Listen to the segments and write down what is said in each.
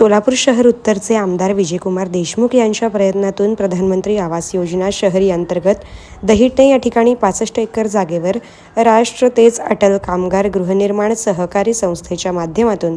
सोलापूर शहर उत्तरचे आमदार विजयकुमार देशमुख यांच्या प्रयत्नातून प्रधानमंत्री आवास योजना शहरी अंतर्गत दहिटे या ठिकाणी पासष्ट एकर जागेवर राष्ट्र तेज अटल कामगार गृहनिर्माण सहकारी संस्थेच्या माध्यमातून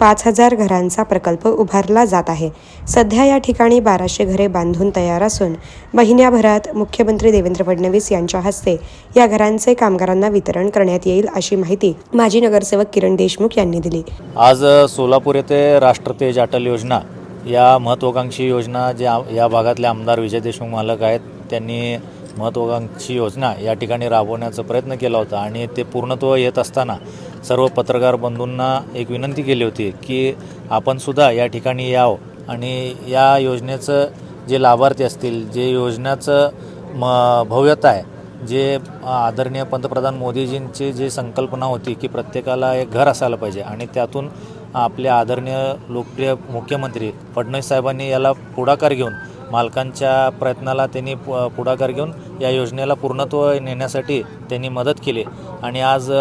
पाच हजार घरांचा प्रकल्प उभारला जात आहे. सध्या या ठिकाणी बाराशे घरे बांधून तयार असून महिन्याभरात मुख्यमंत्री देवेंद्र फडणवीस यांच्या हस्ते या घरांचे कामगारांना वितरण करण्यात येईल अशी माहिती माजी नगरसेवक किरण देशमुख यांनी दिली. आज सोलापूर येथे राष्ट्रतेज अटल योजना या महत्त्वाकांक्षी योजना ज्या या भागातले आमदार विजय देशमुख मालक आहेत त्यांनी महत्त्वाकांक्षी योजना या ठिकाणी राबवण्याचा प्रयत्न केला होता आणि ते पूर्णत्व येत असताना सर्व पत्रकार बंधूंना एक विनंती केली होती की आपणसुद्धा या ठिकाणी यावं. आणि या योजनेचं जे लाभार्थी असतील जे योजनेचं म भव्यता आहे जे आदरणीय पंतप्रधान मोदीजींची जी संकल्पना होती की प्रत्येकाला एक घर असायला पाहिजे आणि त्यातून आपले आदरणीय लोकप्रिय मुख्यमंत्री फडणवीस साहेबांनी याला पुढाकार घेऊन मालकांच्या प्रयत्नाला त्यांनी पु- पुढाकार घेऊन या योजनेला पूर्णत्व नेण्यासाठी त्यांनी मदत केली. आणि आज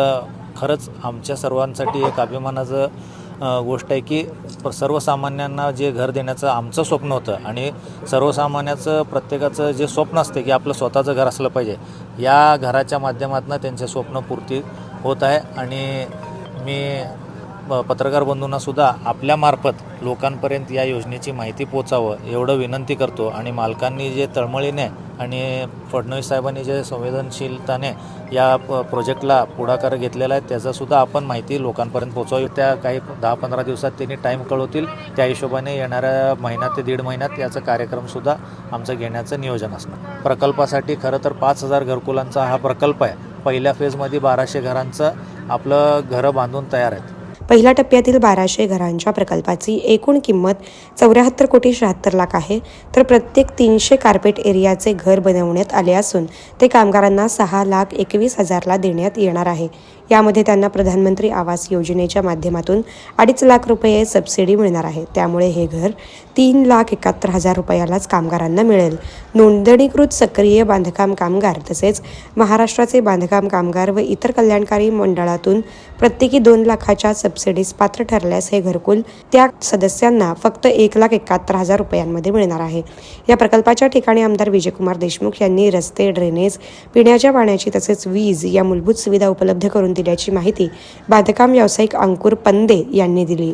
खरंच आमच्या सर्वांसाठी एक अभिमानाचं गोष्ट आहे की सर्वसामान्यांना जे घर देण्याचं आमचं स्वप्न होतं आणि सर्वसामान्याचं प्रत्येकाचं जे स्वप्न असते की आपलं स्वतःचं घर असलं पाहिजे या घराच्या माध्यमातून त्यांचे स्वप्न पूर्ती होत आहे. आणि मी प- पत्रकार बंधूंनासुद्धा आपल्यामार्फत लोकांपर्यंत या योजनेची माहिती पोचावं एवढं विनंती करतो. आणि मालकांनी जे तळमळीने आणि फडणवीस साहेबांनी जे संवेदनशीलताने या प प्रोजेक्टला पुढाकार घेतलेला आहे त्याचासुद्धा आपण माहिती लोकांपर्यंत पोहोचवू त्या काही दहा पंधरा दिवसात त्यांनी टाईम कळवतील. त्या हिशोबाने येणाऱ्या महिन्यात ते दीड महिन्यात याचा कार्यक्रमसुद्धा आमचं घेण्याचं नियोजन असणार. प्रकल्पासाठी खरं तर पाच हजार घरकुलांचा हा प्रकल्प आहे. पहिल्या फेजमध्ये बाराशे घरांचं आपलं घरं बांधून तयार आहेत. पहिल्या टप्प्यातील बाराशे घरांच्या प्रकल्पाची एकूण किंमत चौऱ्याहत्तर कोटी शहात्तर लाख आहे. तर प्रत्येक तीनशे कार्पेट एरियाचे घर बनवण्यात आले असून ते कामगारांना सहा लाख एकवीस हजारला देण्यात येणार आहे. यामध्ये त्यांना प्रधानमंत्री आवास योजनेच्या माध्यमातून अडीच लाख रुपये सबसिडी मिळणार आहे. त्यामुळे हे घर तीन लाख एकाहत्तर हजार रुपयालाच कामगारांना मिळेल. नोंदणीकृत सक्रिय बांधकाम कामगार तसेच महाराष्ट्राचे बांधकाम कामगार व इतर कल्याणकारी मंडळातून प्रत्येकी दोन लाखाच्या सब सबसिडीज पात्र ठरल्यास हे घरकुल त्या सदस्यांना फक्त एक लाख एकाहत्तर हजार रुपयांमध्ये मिळणार आहे. या प्रकल्पाच्या ठिकाणी आमदार विजयकुमार देशमुख यांनी रस्ते ड्रेनेज पिण्याच्या पाण्याची तसेच वीज या मूलभूत सुविधा उपलब्ध करून दिल्याची माहिती बांधकाम व्यावसायिक अंकुर पंदे यांनी दिली.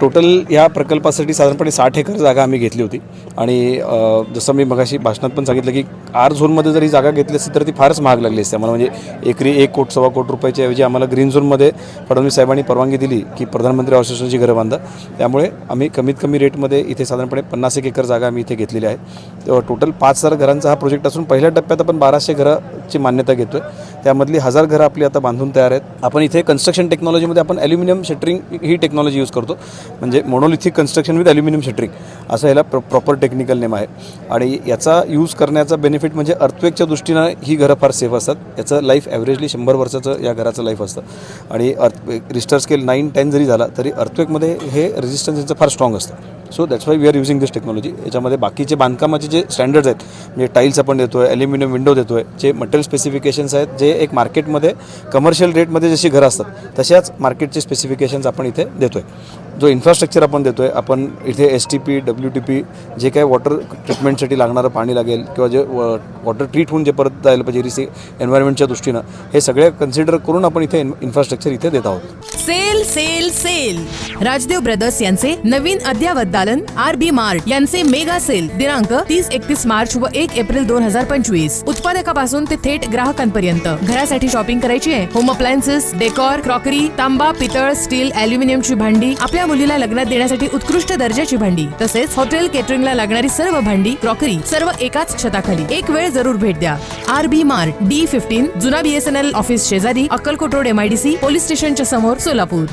टोटल या प्रकल्पासाठी साधारणपणे साठ एकर जागा आम्ही घेतली होती. आणि जसं मी मगाशी भाषणात पण सांगितलं की आर झोनमध्ये जरी जागा घेतली असती तर ती फारच महाग लागली असते. आम्हाला म्हणजे एकरी एक कोट सव्वा कोट रुपयाच्या ऐवजी आम्हाला ग्रीन झोनमध्ये फडणवीस साहेबांनी परवानगी दिली. की प्रधानमंत्री आवास योजनेची घरं बांधा. त्यामुळे आम्ही कमीत कमी रेटमध्ये इथे साधारणपणे पन्नास एक एकर जागा आम्ही इथे घेतलेली आहे. तेव्हा टोटल पाच हजार घरांचा हा प्रोजेक्ट असून पहिल्या टप्प्यात आपण बाराशे घराची मान्यता घेतो आहे त्यामधली हजार घरं आपली आता बांधून तयार आहेत. आपण इथे कन्स्ट्रक्शन टेक्नॉलॉजीमध्ये आपण ॲल्युमिनियम शटरिंग ही टेक्नॉलॉजी यूज करतो. म्हणजे monolithic construction with aluminium shuttering असं ह्याला प्र प्रॉपर टेक्निकल नेम आहे. आणि याचा यूज करण्याचा बेनिफिट म्हणजे अर्थवेकच्या दृष्टीनं ही घरं फार सेफ असतात. याचं लाईफ ॲव्हरेजली शंभर वर्षाचं या घराचं लाईफ असतं. आणि अर्थ रिस्टर स्केल नाईन टेन जरी झाला तरी अर्थक्वेकमध्ये हे रेजिस्टन्स यांचं फार स्ट्रॉंग असतं. So that's why we are using this technology याच्यामध्ये बाकीचे बांधकामाचे जे स्टँडर्ड्स आहेत म्हणजे टाईल्स आपण देतो आहे ॲल्युमिनियम विंडो देतो आहे जे मटेरियल स्पेसिफिकेशन्स आहेत जे एक मार्केटमध्ये कमर्शियल रेटमध्ये जशी घरं असतात तशाच मार्केटचे स्पेसिफिकेशन्स आपण इथे देतो आहे जो इन्फ्रास्ट्रक्चर आपण देतो आहे आपण इथे S T P W T P जे काय वॉटर ट्रीटमेंटसाठी लागणारं पाणी लागेल किंवा जे वॉटर ट्रीट होऊन जे परत जायला पाहिजे रिसी एन्व्हायरमेंटच्या दृष्टीनं हे सगळे कन्सिडर करून आपण इथे इन्फ्रास्ट्रक्चर इथे देत आहोत. Sale sale sale. Rajdev brothers यांचे नवीन अद्यावत दालन आर बी मार्ट यांचे मेगा सेल दिनांक तीस एकतीस मार्च व एक एप्रिल दोन हजार पंचवीस. उत्पादकापासून ते थेट ग्राहकांपर्यंत. घरासाठी शॉपिंग करायची आहे. होम अप्लायन्सेस डेकॉर क्रॉकरी तांबा पितळ स्टील अल्युमिनियमची भांडी आपल्या मुलीला लग्नात देण्यासाठी उत्कृष्ट दर्जाची भांडी तसेच हॉटेल केटरिंगला लागणारी सर्व भांडी क्रॉकरी सर्व एकाच छताखाली. एक वेळ जरूर भेट द्या. R B mart D fifteen जुना बीएसएनएल ऑफिस शेजारी अक्कलकोट रोड एमआयडीसी पोलीस स्टेशनच्या समोर सोलापूर.